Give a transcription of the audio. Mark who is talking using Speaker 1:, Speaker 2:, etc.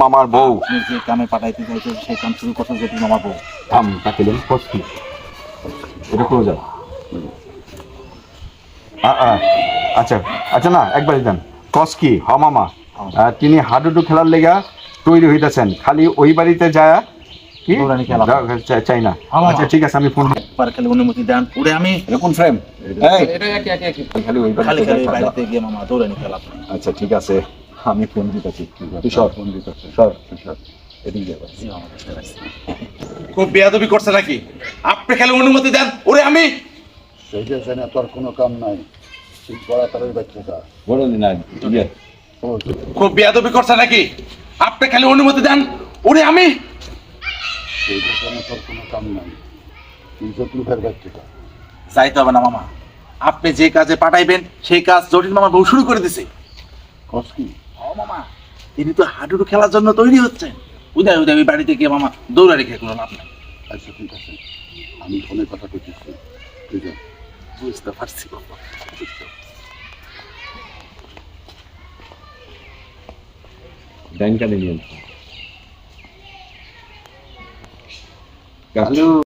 Speaker 1: মামার বউ।
Speaker 2: যে কামে পাঠাইতে চাইছেন সেই কাম শুরু করতে যদি মামা বউ।
Speaker 1: থাম তাকে দেন কষ্টি এটা করে যাও। আচ্ছা আচ্ছা না একবারই দেন কস কি হ মামা। তিনি হাডুডু খেলার লেগা তৈরি হইতেছেন। খালি ওই বাড়িতে যায় কি? চাই- না। আচ্ছা ঠিক আছে আমি ফোন
Speaker 2: একবার খালি অনুমতি দেন আমি
Speaker 1: কোন ফ্রেম খালি ওই বাড়িতে
Speaker 2: গিয়ে মামা দৌড়ানি খেলা।
Speaker 1: আচ্ছা ঠিক আছে। আমি ফোন দিতেছি। তুই সর। ফোন দিতেছি। সর তুই সর। এদিকে যাব
Speaker 3: খুব বেয়াদবি করছে নাকি? আপনি খালি অনুমতি দেন। ওরে আমি
Speaker 4: জানে তোর কোনো কাম নাই। ঠিক করা তার ওই বাচ্চাটা
Speaker 1: না ইয়ে।
Speaker 4: ও
Speaker 3: খুব বেয়াদবি করছে নাকি? আপনি খালি অনুমতি দেন। ওরে আমি
Speaker 4: জানে তোর কোনো কাম নাই। তুই তো তুই বাচ্চাটা
Speaker 2: যাইতে হবে না মামা। আপনি যে কাজে পাঠাইবেন সেই কাজ জটিল মামা বউ শুরু করে দিছে।
Speaker 4: কস কি?
Speaker 2: মামা। তিনি তো হাডুডু খেলার জন্য তৈরি হচ্ছেন উদয় উদয় ওই বাড়িতে গিয়ে মামা দৌড়ানি খেয়ে কোনো লাভ নাই
Speaker 4: আচ্ছা ঠিক আছে। আমি ফোনে কথা কইতেছি।
Speaker 2: বুঝতে পারছি বাবা
Speaker 1: ব্যাংকালে নিয়ে
Speaker 5: হ্যালো।